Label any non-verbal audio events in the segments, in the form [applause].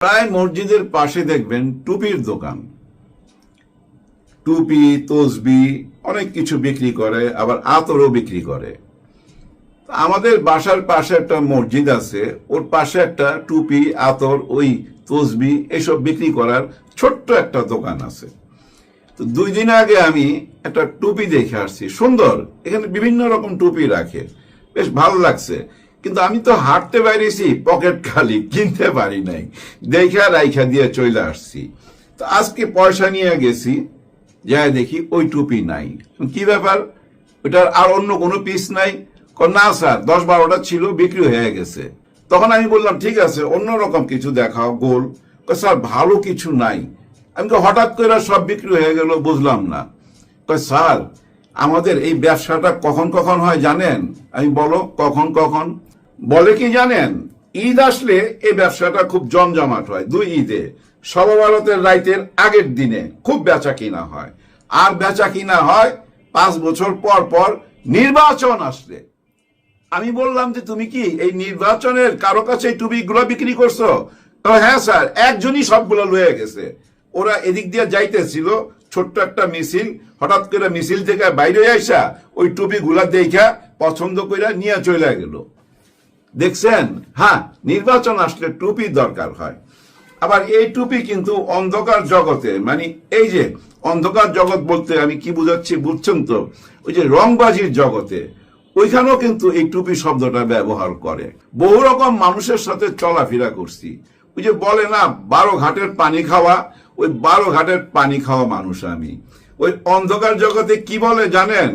প্রায় মসজিদের পাশে দেখবেন টুপির দোকান। টুপি, তসবি, অনেক কিছু বিক্রি করে, আবার আতরও বিক্রি করে। আমাদের বাসার পাশে একটা মসজিদ আছে, ওর পাশে একটা টুপি, আতর, ওই তসবি, এসব বিক্রি করার ছোট্ট একটা দোকান আছে। তো দুই দিন আগে আমি একটা টুপি দেখে আসছি, সুন্দর, এখানে বিভিন্ন রকম টুপি রাখে, বেশ ভালো লাগছে। কিন্তু আমি তো হাঁটতে বাইরেছি পকেট খালি, কিনতে পারি নাই। দেখা রাইখা দিয়ে চলে আসছি। তো আজকে পয়সা নিয়ে গেছি, যাই দেখি ওই টুপি নাই। কি ব্যাপার? ওটার আর অন্য কোনো পিস নাই। না স্যার, দশ বারোটা ছিল, বিক্রি হয়ে গেছে। তখন আমি বললাম, ঠিক আছে, অন্য রকম কিছু দেখাও, গোল। স্যার, ভালো কিছু নাই। আমি তো হঠাৎ করে সব বিক্রি হয়ে গেল, বুঝলাম না। স্যার, আমাদের এই ব্যবসাটা কখন কখন হয় জানেন? আমি বলো, কখন কখন? বলে কি জানেন? ঈদ আসলে এই ব্যবসাটা খুব জমজমাট হয়। দুই ঈদে। সর্বভারতের রাইতের আগের দিনে খুব বেচা কিনা হয়। আর বেচা কিনা হয় পাঁচ বছর পর পর নির্বাচন আসলে। আমি বললাম যে, তুমি কি এই নির্বাচনের কারও কাছে টুপিগুলো বিক্রি করছ? হ্যাঁ স্যার, একজনই সবগুলো লয়ে গেছে। ওরা এদিক দিয়ে যাইতেছিল, ছোট্ট একটা মিছিল। হঠাৎ করে মিছিল থেকে বাইরে আইসা ওই টুপিগুলা দেখা পছন্দ করে নিয়ে চলে গেল। দেখছেন? হ্যাঁ নির্বাচন আসলে টুপি দরকার হয়। আবার এই টুপি কিন্তু অন্ধকার জগতে মানে এই যে অন্ধকার জগৎ বলতে আমি কি বুঝাচ্ছি বুঝছেন তো? ওই যে রংবাজির জগতে, ওইখানেও কিন্তু এই টুপি শব্দটা ব্যবহার করে। বহু রকম মানুষের সাথে চলাফেরা করছি। ওই যে বলে না, বারো ঘাটের পানি খাওয়া, ওই বারো ঘাটের পানি খাওয়া মানুষ আমি। ওই অন্ধকার জগতে কি বলে জানেন?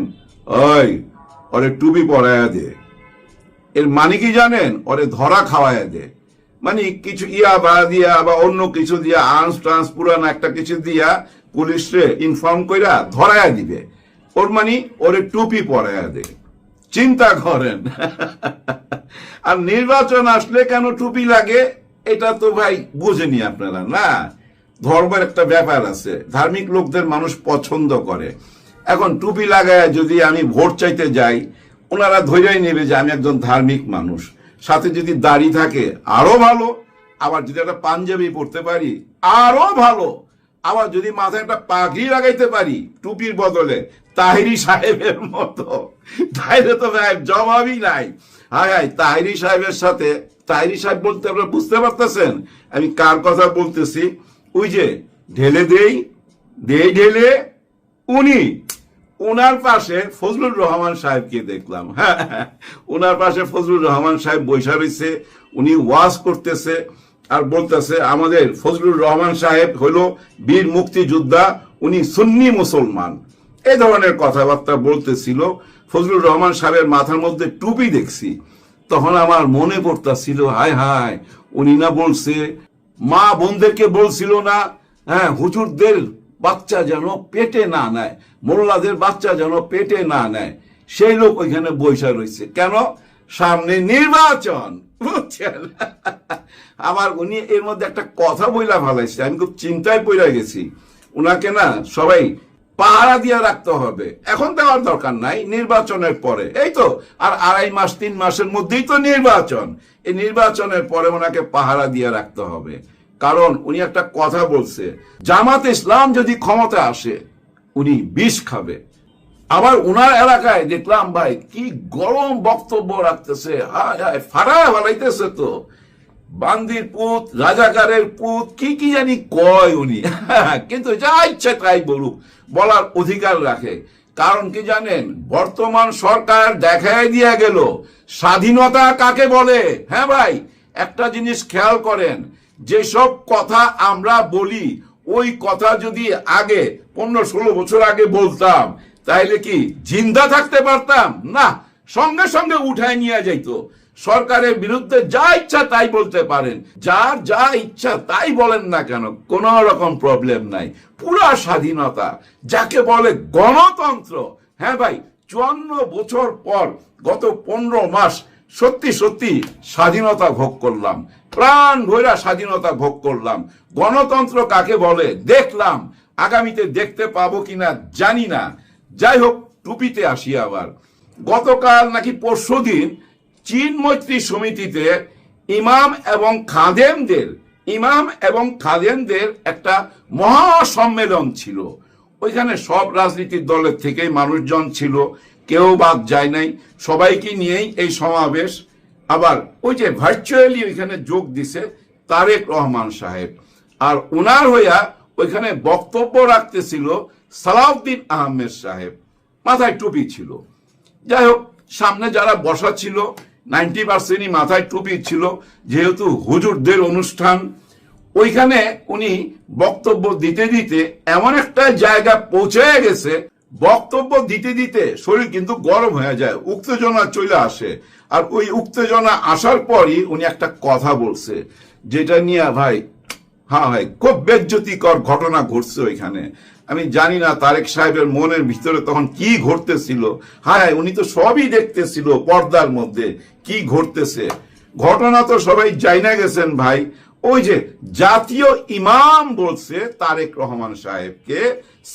ওই, ওরে টুপি পরায়া দে। এর মানে কি জানেন? ওরে ধরা খাওয়ায় দে। মানে কিছু ইয়া বা দিয়া বা অন্য কিছু দিয়া, আর্মস ট্রান্স পুরান একটা কিছু দিয়া পুলিশরে ইনফর্ম কইরা ধরায়া দিবে। ওর মানে ওরে টুপি পরায়া দে। চিন্তা করেন। [laughs] আর নির্বাচন আসলে কেন টুপি লাগে, এটা তো ভাই বুঝেনি আপনারা, না? ধর্মের একটা ব্যাপার আছে। ধার্মিক লোকদের মানুষ পছন্দ করে। এখন টুপি লাগায় যদি আমি ভোট চাইতে যাই ওনারা ধৈর্যই নেবে যে আমি একজন ধার্মিক মানুষ। সাথে যদি দাড়ি থাকে, আরও ভালো। আবার যদি একটা পাঞ্জাবি পরতে পারি, আরও ভালো। আবার যদি মাথায় একটা পাগড়ি লাগাইতে পারি, টুপির বদলে, তাহিরি সাহেবের মতো। তাইলে তো ভাই জবাবই নাই। হায় হায়, তাহিরি সাহেবের সাথে, তাহিরি সাহেব বলতে আপনারা বুঝতে পারতেছেন? আমি কার কথা বলতেছি? ওই যে, ঢেলে দেই দেই ঢেলে, উনি ওনার পাশে ফজলুর রহমান সাহেবকে দেখলাম। হ্যাঁ ওনার পাশে ফজলুর রহমান সাহেব বৈশা রয়েছে, উনি ওয়াজ করতেছে আর বলতেছে, আমাদের ফজলুর রহমান সাহেব হলো বীর মুক্তিযোদ্ধা, উনি সুন্নি মুসলমান। এই ধরনের কথাবার্তা বলতেছিল। ফজলুর রহমান সাহেবের মাথার মধ্যে টুপি দেখছি। তখন আমার মনে পড়তাছিল, হায় হায়, উনি না বলছে, মা বোনদেরকে বলছিল না হ্যাঁ হুজুরদের বাচ্চা যেন পেটে না নেয়, মোল্লাদের বাচ্চা যেন পেটে না নেয়, সেই লোক ওইখানে বৈশা রয়েছে। কেন? সামনে নির্বাচন, বুঝছেন? উনি এর মধ্যে একটা কথা বইলা ভালাইছে আমি খুব চিন্তায় পড়ে গেছি। উনাকে না সবাই পাহারা দিয়ে রাখতে হবে। এখন দেওয়ার দরকার নাই, নির্বাচনের পরে। এই তো, আর আড়াই মাস, তিন মাসের মধ্যেই তো নির্বাচন। এই নির্বাচনের পরে ওনাকে পাহারা দিয়ে রাখতে হবে। কারণ উনি একটা কথা বলছে, জামাত ইসলাম যদি ক্ষমতা আসে, উনি বিষ খাবে। আবার উনার এলাকায় দেখলাম ভাই, কি গরম বক্তব্য রাখতেছে, হায় হায়, ফাটায় ফেলাইতেছে তো। বান্দির পুত, রাজাকারের পুত, কি কি জানি কয় উনি। [laughs] কিন্তু যা ইচ্ছে তাই বলুক, বলার অধিকার রাখে। কারণ কি জানেন, বর্তমান সরকার দেখায় দিয়ে গেল, স্বাধীনতা কাকে বলে? হ্যাঁ ভাই, একটা জিনিস খেয়াল করেন যেসব কথা আমরা বলি, ওই কথা যদি আগে পনেরো ষোলো বছর আগে বলতাম, তাইলে কি জিন্দা থাকতে পারতাম? না, সঙ্গে সঙ্গে উঠায় নিয়ে যাইতো। সরকারের বিরুদ্ধে যা ইচ্ছা তাই বলতে পারেন। যার যা ইচ্ছা তাই বলেন না কেন, কোন রকম প্রবলেম নাই। পুরা স্বাধীনতা, যাকে বলে গণতন্ত্র। হ্যাঁ ভাই, চুয়ান্ন বছর পর গত পনেরো মাস সত্যি সত্যি স্বাধীনতা ভোগ করলাম। প্রাণ ভৈরা স্বাধীনতা ভোগ করলাম। গণতন্ত্র কাকে বলে? দেখলাম। আগামীতে দেখতে পাবো কিনা জানি না। যাই হোক, টুপিতে আসি আবার। গতকাল নাকি পরশুদিন চীন মৈত্রী সমিতিতে ইমাম এবং খাদেমদের, ইমাম এবং খাদেনদের একটা মহাসম্মেলন ছিল। ওইখানে সব রাজনীতির দলের থেকে মানুষজন ছিল। কেউ বাদ যায় নাই। সবাইকে নিয়েই এই সমাবেশ। আবার ওই যে ভার্চুয়ালি ওইখানে যোগ দিছে তারেক রহমান সাহেব। আর ওনার হইয়া ওইখানে বক্তব্য রাখতেছিল সালাউদ্দিন আহমেদ সাহেব। মাথায় টুপি ছিল। যাই হোক, সামনে যারা বসা ছিল, নাইনটি পার্সেন্টই মাথায় টুপি ছিল, যেহেতু হুজুরদের অনুষ্ঠান। ওইখানে উনি বক্তব্য দিতে দিতে এমন একটা জায়গা পৌঁছে গেছে বক্তব্য দিতে দিতে শরীর কিন্তু গরম হয়ে যায়, উত্তেজনা চলে আসে। আর ওই উত্তেজনা আসার পরই উনি একটা কথা বলছে, যেটা নিয়ে ভাই হ্যাঁ ভাই, খুব বেজ্জতিকর ঘটনা ঘটছে ওইখানে। আমি জানি না তারেক সাহেবের মনের ভিতরে তখন কি ঘটতেছিল। হ্যাঁ উনি তো সবই দেখতেছিল পর্দার মধ্যে, কি ঘটতেছে। ঘটনা তো সবাই জাইনা গেছেন ভাই। ওই যে জাতীয় ইমাম বলছে তারেক রহমান সাহেবকে,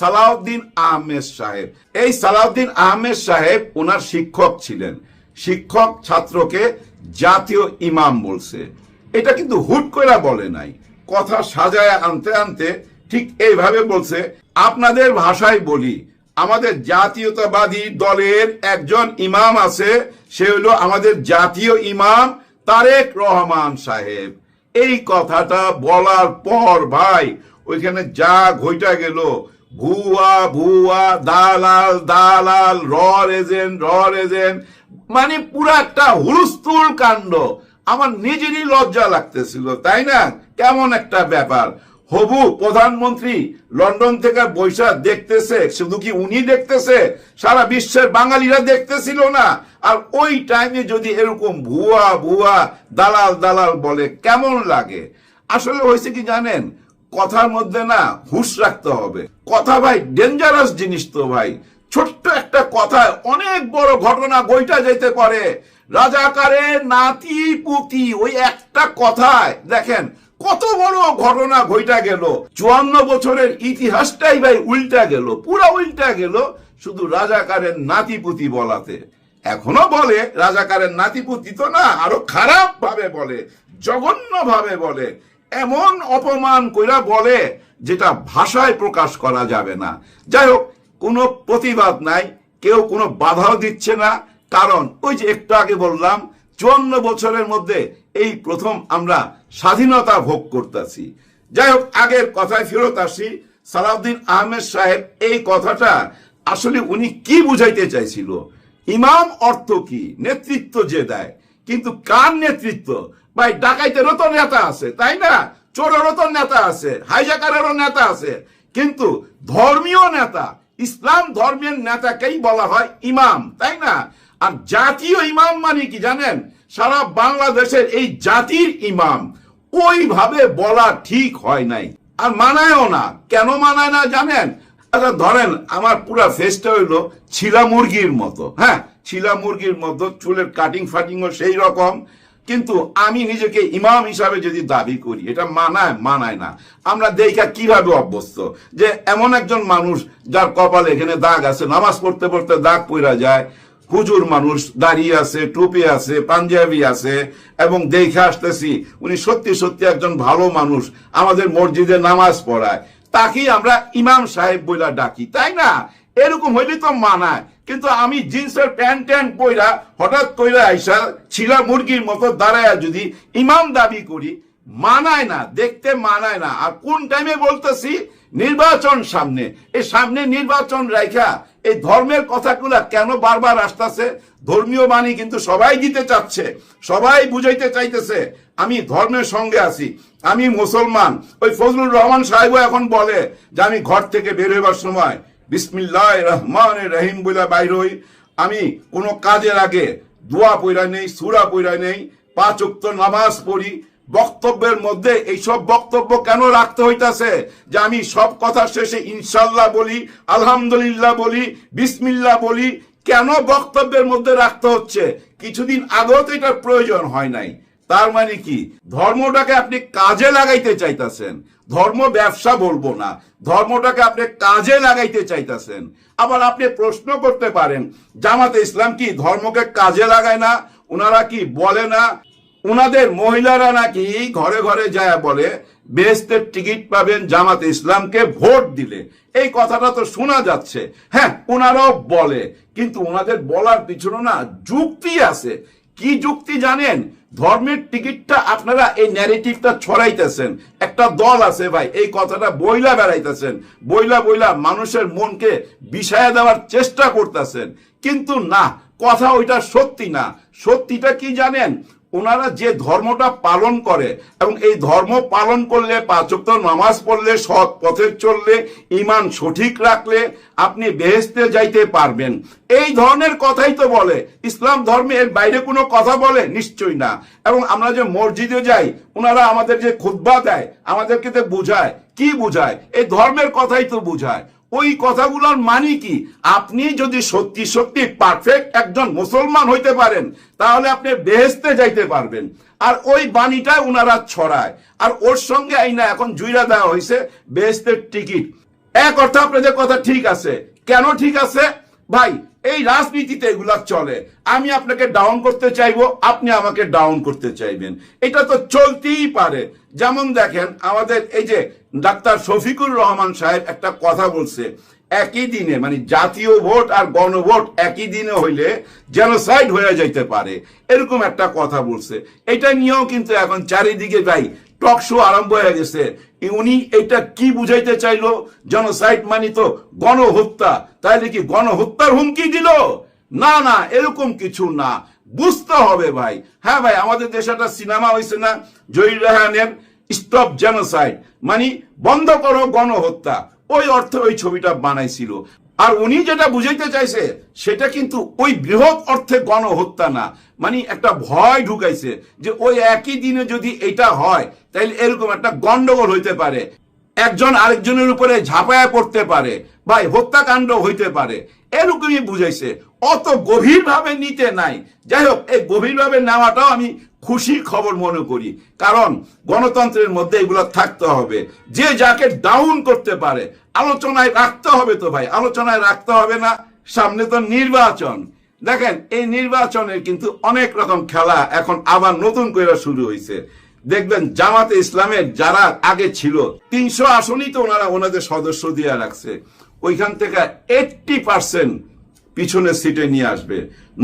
সালাউদ্দিন আহমেদ সাহেব। এই সালাউদ্দিন আহমেদ সাহেব ওনার শিক্ষক ছিলেন। শিক্ষক ছাত্রকে জাতীয় ইমাম বলছে। এটা কিন্তু হুট করে বলে নাই। কথা সাজায় আনতে আনতে ঠিক এইভাবে বলছে, আপনাদের ভাষায় বলি, আমাদের জাতীয়তাবাদী দলের একজন ইমাম আছে, সে হলো আমাদের জাতীয় ইমাম তারেক রহমান সাহেব। এই কথাটা বলার পর ভাই, ওইখানে যা ঘইটা গেল। ভুয়া ভুয়া, দালাল দালাল র এজেন্ট র এজেন্ট মানে পুরো একটা হুলস্থুল কাণ্ড। আমার নিজেরই লজ্জা লাগতেছিল, তাই না? কেমন একটা ব্যাপার। হবু প্রধানমন্ত্রী লন্ডন থেকে বৈশা দেখতেছে, শুধু কি উনি দেখতেছে? সারা বিশ্বের বাঙালিরা দেখতেছিল না। আর ওই টাইমে যদি এরকম ভুয়া ভুয়া দালাল দালাল বলে, কেমন লাগে? আসলে হয়েছে কি জানেন? কথার মধ্যে না হুশ রাখতে হবে। কথা ভাই ডেঞ্জারাস জিনিস তো ভাই। ছোট্ট একটা কথায় অনেক বড় ঘটনা বইটা যেতে পারে। রাজাকারের নাতি পুতি ওই একটা কথায়, দেখেন কত বড় ঘটনা ঘইটা গেল। চুয়ান্ন বছরের ইতিহাসটাই ভাই উল্টা গেল, পুরো উল্টা গেল, শুধু রাজাকারের নাতিপুতি বলাতে। এখনও বলে, রাজাকারের নাতিপুতি তো না, আরও খারাপ ভাবে বলে জঘন্য ভাবে বলে। এমন অপমান কইরা বলে, যেটা ভাষায় প্রকাশ করা যাবে না। যাই হোক কোনো প্রতিবাদ নাই, কেউ কোনো বাধাও দিচ্ছে না, কারণ ওই যে একটু আগে বললাম চুয়ান্ন বছরের মধ্যে এই প্রথম আমরা স্বাধীনতা ভোগ করতেছি। যাই হোক আগের কথায় ফেরত আসি। সালাউদ্দিন আহমেদ সাহেব এই কথাটা আসলে উনি কি বুঝাইতে চাইছিল? ইমাম অর্থ কি? নেতৃত্ব যে দেয়। কিন্তু কার নেতৃত্ব? ভাই ডাকাইতেরও তো নেতা আছে, তাই না? চোরেরও তো নেতা আছে হাইজাকারেরও নেতা আছে। কিন্তু ধর্মীয় নেতা, ইসলাম ধর্মের নেতাকেই বলা হয় ইমাম, তাই না? আর জাতীয় ইমাম মানে কি জানেন? সারা বাংলাদেশের এই জাতির ইমাম ওইভাবে বলা ঠিক হয় নাই। আর মানায়ও না। কেন মানায় না জানেন? আচ্ছা ধরেন আমার পুরা ফেসটা হইল ছিলা মুরগির মতো। হ্যাঁ ছিলা মুরগির মতো, চুলের কাটিং ফাটিংও সেই রকম। কিন্তু আমি নিজেকে ইমাম হিসাবে যদি দাবি করি, এটা মানায় মানায় না। আমরা দেখা কীভাবে অভ্যস্ত? যে এমন একজন মানুষ যার কপালে এখানে দাগ আছে, নামাজ পড়তে পড়তে দাগ পইরা যায় হুজুর মানুষ দাঁড়িয়ে আছে, টুপি আছে, পাঞ্জাবি আছে এবং দেখে আসতেছি উনি সত্যি সত্যি একজন ভালো মানুষ, আমাদের মসজিদে নামাজ পড়ায়। তাকেই আমরা ইমাম সাহেব বইলা ডাকি, তাই না? এরকম হইলে তো মানায়। কিন্তু আমি জিন্সের প্যান্ট ট্যান্ট পইরা হঠাৎ কইরা আইসা ছিলা মুরগির মতো দাঁড়ায় যদি ইমাম দাবি করি, মানায় না, দেখতে মানায় না। আর কোন টাইমে বলতেছি নির্বাচন সামনে। এই সামনে নির্বাচন রাখা এই ধর্মের কথাগুলা কেন বারবার আসতেছে? ধর্মীয় বাণী কিন্তু সবাই দিতে চাচ্ছে, সবাই বুঝাইতে চাইতেছে, আমি ধর্মের সঙ্গে আছি, আমি মুসলমান। ওই ফজলুর রহমান সাহেবও এখন বলে যে আমি ঘর থেকে বের হইবার সময় বিসমিল্লাহ রহমান রহিম বলে বাইর হই। আমি কোনো কাজের আগে দোয়া পইরা নেই, সুরা পইরা নেই, পাঁচ উক্ত নামাজ পড়ি বক্তব্যের মধ্যে এইসব বক্তব্য কেন রাখতে হইতাছে? যে আমি সব কথা শেষে ইনশাল্লাহ বলি, আলহামদুলিল্লাহ বলি, বিসমিল্লাহ বলি, কেন বক্তব্যের মধ্যে রাখতে হচ্ছে? কিছুদিন আগেও তো এটার প্রয়োজন হয় নাই। তার মানে কি? ধর্মটাকে আপনি কাজে লাগাইতে চাইতেছেন। ধর্ম ব্যবসা বলব না। ধর্মটাকে আপনি কাজে লাগাইতে চাইতেছেন। আবার আপনি প্রশ্ন করতে পারেন, জামাতে ইসলাম কি ধর্মকে কাজে লাগায় না? ওনারা কি বলে না? ওনাদের মহিলারা নাকি ঘরে ঘরে যায় বলে বেহেস্তের টিকিট পাবেন জামাত ইসলামকে ভোট দিলে। এই কথাটা তো শোনা যাচ্ছে। হ্যাঁ ওনারাও বলে, কিন্তু ওনাদের বলার পিছনে না যুক্তি আছে। কি যুক্তি জানেন? ধর্মের টিকিটটা আপনারা এই ন্যারেটিভটা ছড়াইতেছেন। একটা দল আছে ভাই, এই কথাটা বইলা বেড়াইতেছেন। বইলা বইলা মানুষের মনকে বিষায়া দেওয়ার চেষ্টা করতেছেন। কিন্তু না, কথা ওইটা সত্যি না। সত্যিটা কি জানেন? ওনারা যে ধর্মটা পালন করে এবং এই ধর্ম পালন করলে পাঁচক্ত নামাজ পড়লে, সৎ পথে চললে ইমান সঠিক রাখলে আপনি বেহেস্তে যাইতে পারবেন। এই ধরনের কথাই তো বলে। ইসলাম ধর্মে এর বাইরে কোনো কথা বলে? নিশ্চয়ই না। এবং আমরা যে মসজিদে যাই, ওনারা আমাদের যে খুদ্া দেয়, আমাদেরকে বুঝায়। কি বুঝায়? এই ধর্মের কথাই তো বুঝায়। ওই কথাগুলোর মানে কি? আপনি যদি সত্যি সত্যি পারফেক্ট একজন মুসলমান হইতে পারেন, তাহলে আপনি বেহেস্তে যাইতে পারবেন। আর ওই বাণীটা উনারা ছড়ায়। আর ওর সঙ্গে আইনা এখন জুইরা দেওয়া হয়েছে বেহেস্তের টিকিট। এক অর্থে আপনাদের কথা ঠিক আছে। কেন ঠিক আছে? ভাই এই রাজনীতিতে এগুলা চলে। আমি আপনাকে ডাউন করতে চাইব, আপনি আমাকে ডাউন করতে চাইবেন। এটা তো চলতেই পারে। যেমন দেখেন, আমাদের এই যে ডাক্তার শফিকুর রহমান সাহেব একটা কথা বলছে, একই দিনে মানে জাতীয় ভোট আর গণভোট একই দিনে হইলে জেনোসাইড হয়ে যাইতে পারে। এরকম একটা কথা বলছে। এটা নিয়েও কিন্তু এখন চারিদিকে ভাই টক শো আরম্ভ হয়ে গেছে। উনি এটা কি বুঝাইতে চাইলো? জনসাইড মানে তো গণহত্যা। তাইলে কি গণহত্যার হুমকি দিল? না না, এরকম কিছু না। বুঝতে হবে ভাই। হ্যাঁ ভাই, আমাদের দেশে একটা সিনেমা হয়েছে না, জহির রেহানের স্টপ জেনোসাইড মানে বন্ধ করো গণহত্যা। ওই অর্থে ওই ছবিটা বানাইছিল। আর উনি যেটা বুঝাইতে চাইছে, সেটা কিন্তু ওই বৃহৎ অর্থে গণহত্যা না। মানে একটা ভয় ঢুকাইছে যে ওই একই দিনে যদি এটা হয় তাহলে এরকম একটা গন্ডগোল হইতে পারে। একজন আরেকজনের উপরে ঝাঁপায়া পড়তে পারে বা হত্যাকাণ্ড হইতে পারে। এরকমই বুঝাইছে। অত গভীরভাবে নিতে নাই। যাই হোক এই গভীরভাবে নেওয়াটাও আমি খুশির খবর মনে করি। কারণ গণতন্ত্রের মধ্যে এগুলো থাকতে হবে। যে যাকে ডাউন করতে পারে, আলোচনায় রাখতে হবে তো ভাই। আলোচনায় রাখতে হবে না, সামনে তো নির্বাচন। দেখেন, এই নির্বাচনের কিন্তু অনেক রকম খেলা এখন আবার নতুন করে শুরু হয়েছে দেখবেন, জামাতে ইসলামের যারা আগে ছিল, তিনশো আসনই তো ওনারা ওনাদের সদস্য দিয়ে রাখছে। ওইখান থেকে এইটটি পার্সেন্ট পিছনের সিটে নিয়ে আসবে।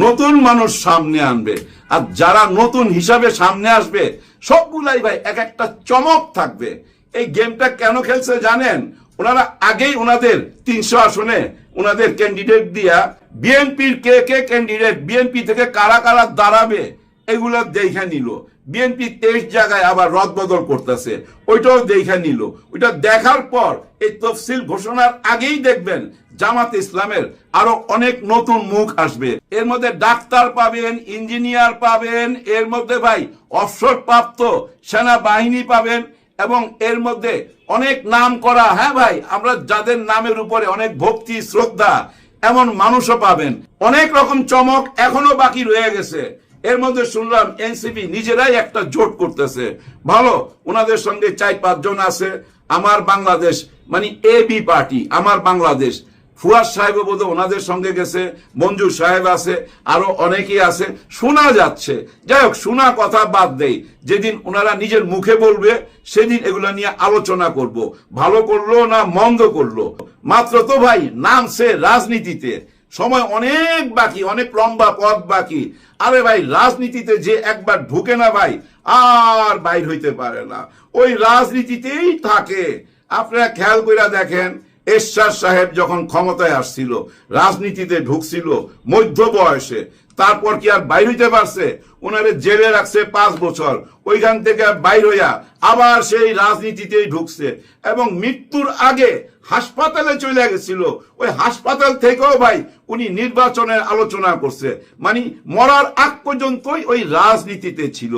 নতুন মানুষ সামনে আনবে। আর যারা নতুন হিসাবে সামনে আসবে, সবগুলাই ভাই এক একটা চমক থাকবে। এই গেমটা কেন খেলছে জানেন? ওনারা আগেই ওনাদের তিনশো আসনে ওনাদের ক্যান্ডিডেট দিয়া বিএনপির কে কে ক্যান্ডিডেট বিএনপি থেকে কারা কারা দাঁড়াবে, এগুলো দেখে নিল। বিএনপি তেইশ জায়গায় আবার রদবদল করতেছে। ওইটাও দেখে নিল। ওইটা দেখার পর এই তফসিল ঘোষণার আগেই দেখবেন জামাত ইসলামের আরও অনেক নতুন মুখ আসবে। এর মধ্যে ডাক্তার পাবেন, ইঞ্জিনিয়ার পাবেন, এর মধ্যে ভাই অবসর প্রাপ্ত সেনাবাহিনী পাবেন এবং এর মধ্যে অনেক নাম করা হ্যাঁ ভাই, আমরা যাদের নামের উপরে অনেক ভক্তি, শ্রদ্ধা, এমন মানুষও পাবেন। অনেক রকম চমক এখনও বাকি রয়ে গেছে। এর মধ্যে শুনলাম এনসিপি নিজেরাই একটা জোট করতেছে। ভালো, ওনাদের সঙ্গে চার পাঁচজন আছে। আমার বাংলাদেশ মানে এ বি পার্টি, আমার বাংলাদেশ। ফুয়াদ সাহেব বোধ ওনাদের সঙ্গে গেছে, মঞ্জুর সাহেব আছে, আরও অনেকেই আছে। শোনা যাচ্ছে। যাই হোক, শোনা কথা বাদ দেই। যেদিন ওনারা নিজের মুখে বলবে, সেদিন এগুলো নিয়ে আলোচনা করব। ভালো করল না মন্দ করল? মাত্র তো ভাই, নামছে রাজনীতিতে। সময় অনেক বাকি, অনেক লম্বা পথ বাকি। আরে ভাই, রাজনীতিতে যে একবার ঢুকে না ভাই, আর বাইর হইতে পারে না। ওই রাজনীতিতেই থাকে। আপনারা খেয়াল করে দেখেন, এরশাদ সাহেব যখন ক্ষমতায় আসছিল, রাজনীতিতে ঢুকছিল মধ্য বয়সে তারপর কি আর বাইর হইতে পারছে? ওনারে জেলে রাখছে পাঁচ বছর। ওইখান থেকে বাইর হইয়া আবার সেই রাজনীতিতেই ঢুকছে। এবং মৃত্যুর আগে হাসপাতালে চলে গেছিল। ওই হাসপাতাল থেকেও ভাই উনি নির্বাচনের আলোচনা করছে। মানে মরার আগ পর্যন্তই ওই রাজনীতিতে ছিল।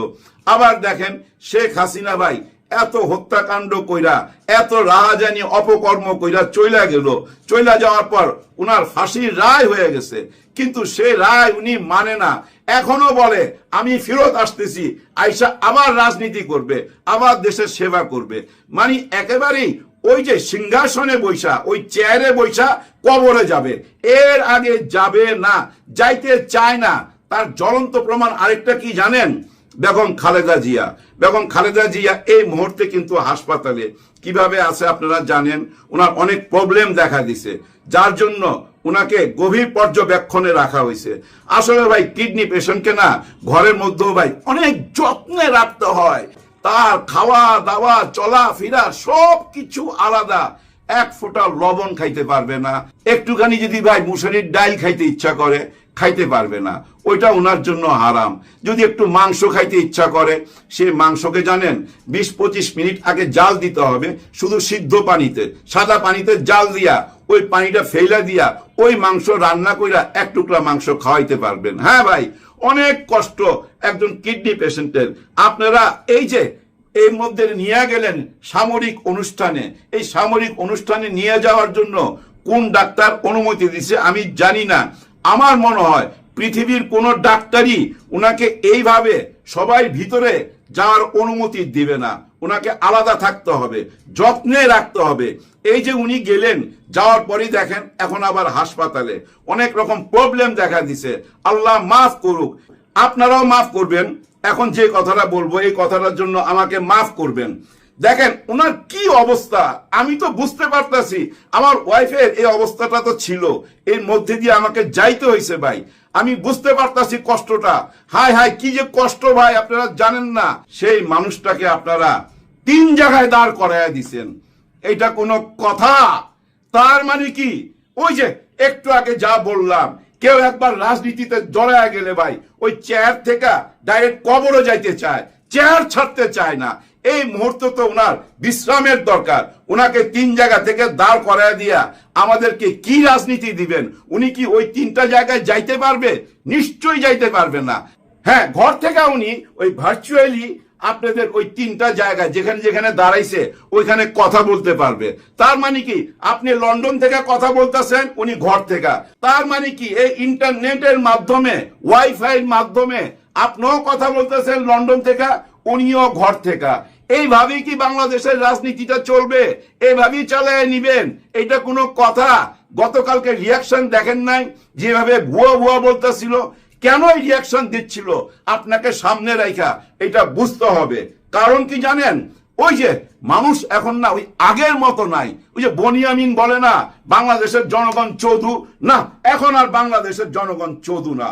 আবার দেখেন শেখ হাসিনা ভাই এত হত্যাকাণ্ড কইরা, এত রাহাজানি অপকর্ম কইরা চইলা গেল। চইলা যাওয়ার পর উনার ফাঁসির রায় হয়ে গেছে। কিন্তু সে রায় উনি মানে না। এখনও বলে, আমি ফেরত আসতেছি। আইসা আবার রাজনীতি করবে, আবার দেশের সেবা করবে। মানে একেবারেই ওই যে সিংহাসনে বৈশা ওই চেয়ারে বৈশা কবরে যাবে। এর আগে যাবে না, যাইতে চায় না। তার জ্বলন্ত প্রমাণ আরেকটা কি জানেন? বেগম খালেদা জিয়া। বেগম খালেদা জিয়া এই মুহূর্তে কিন্তু হাসপাতালে। কীভাবে আছে আপনারা জানেন? ওনার অনেক প্রবলেম দেখা দিছে। যার জন্য ওনাকে গভীর পর্যবেক্ষণে রাখা হয়েছে। আসলে ভাই, কিডনি পেশেন্টকে না ঘরের মধ্যেও ভাই অনেক যত্নে রাখতে হয়। তার খাওয়া দাওয়া চলা ফিরা সব কিছু আলাদা। এক ফোঁটা লবণ খাইতে পারবে না। একটুখানি যদি ভাই মুসুরির ডাল খাইতে ইচ্ছা করে খাইতে পারবে না। ওইটা ওনার জন্য হারাম। যদি একটু মাংস খাইতে ইচ্ছা করে, সে মাংসকে জানেন, বিশ পঁচিশ মিনিট আগে জাল দিতে হবে, শুধু সিদ্ধ পানিতে, সাদা পানিতে জাল দিয়া, ওই পানিটা ফেলা দিয়া, ওই মাংস রান্না কইরা এক টুকরা মাংস খাওয়াইতে পারবেন। হ্যাঁ ভাই, অনেক কষ্ট একজন কিডনি পেশেন্টের। আপনারা এই যে, এর মধ্যে নিয়ে গেলেন সামরিক অনুষ্ঠানে, এই সামরিক অনুষ্ঠানে নিয়ে যাওয়ার জন্য কোন ডাক্তার অনুমতি দিছে আমি জানি না। আমার মনে হয় পৃথিবীর কোন ডাক্তারই ওনাকে এইভাবে সবাই ভিতরে যাওয়ার অনুমতি দিবে না। ওনাকে আলাদা থাকতে হবে, যত্নে রাখতে হবে। এই যে উনি গেলেন, যাওয়ার পরেই দেখেন, এখন আবার হাসপাতালে। অনেক রকম প্রবলেম দেখা দিছে। আল্লাহ মাফ করুক। আপনারাও মাফ করবেন। এখন যে কথাটা বলব, এই কথাটার জন্য আমাকে মাফ করবেন। দেখেন, ওনার কি অবস্থা? আমি তো বুঝতে পারতাছি। আমার ওয়াইফের এই অবস্থাটা তো ছিল। এর মধ্যে দিয়ে আমাকে যাইতে হয়েছে ভাই। আমি বুঝতে পারতাছি কষ্টটা। হাই হাই কি যে কষ্ট ভাই, আপনারা জানেন না। সেই মানুষটাকে আপনারা তিন জায়গায় দাঁড় করাইয়া দিছেন। এটা কোনো কথা। তার মানে কি? ওই যে একটু আগে যা বললাম, কেউ একবার রাজনীতিতে জড়ায় গেলে ভাই, ওই চেয়ার থেকে ডাইরেক্ট কবরও যাইতে চায়। চেয়ার ছাড়তে চায় না। এই মুহূর্তে তো ওনার বিশ্রামের দরকার। ওনাকে তিন জায়গা থেকে দাঁড় করায় দিয়া আমাদেরকে কি রাজনীতি দিবেন? উনি কি ওই তিনটা জায়গায় যাইতে পারবে? নিশ্চয়ই যাইতে পারবে না। হ্যাঁ ঘর থেকে উনি ওই ভার্চুয়ালি আপনাদের ওই তিনটা জায়গায় যেখানে যেখানে দাঁড়াইছে, ওইখানে কথা বলতে পারবে। তার মানে কি? আপনি লন্ডন থেকে কথা বলতেছেন, উনি ঘর থেকে। তার মানে কি? এই ইন্টারনেটের মাধ্যমে ওয়াইফাই মাধ্যমে আপনিও কথা বলতেছেন লন্ডন থেকে উনিও ঘর থেকে। এইভাবেই কি বাংলাদেশের রাজনীতিটা চলবে? এইভাবেই চালায় নিবেন? এটা কোনো কথা? গতকালকে রিয়াকশন দেখেন নাই? যেভাবে ভুয়া ভুয়া বলতেছিল কেন এই রিয়াকশন দিচ্ছিল? আপনাকে সামনে রাখা এটা বুঝতে হবে। কারণ কি জানেন? ওই যে মানুষ এখন না, ওই আগের মতো নাই। ওই যে বনিয়ামিন বলে না, বাংলাদেশের জনগণ চৌধু। না, এখন আর বাংলাদেশের জনগণ চৌধু না।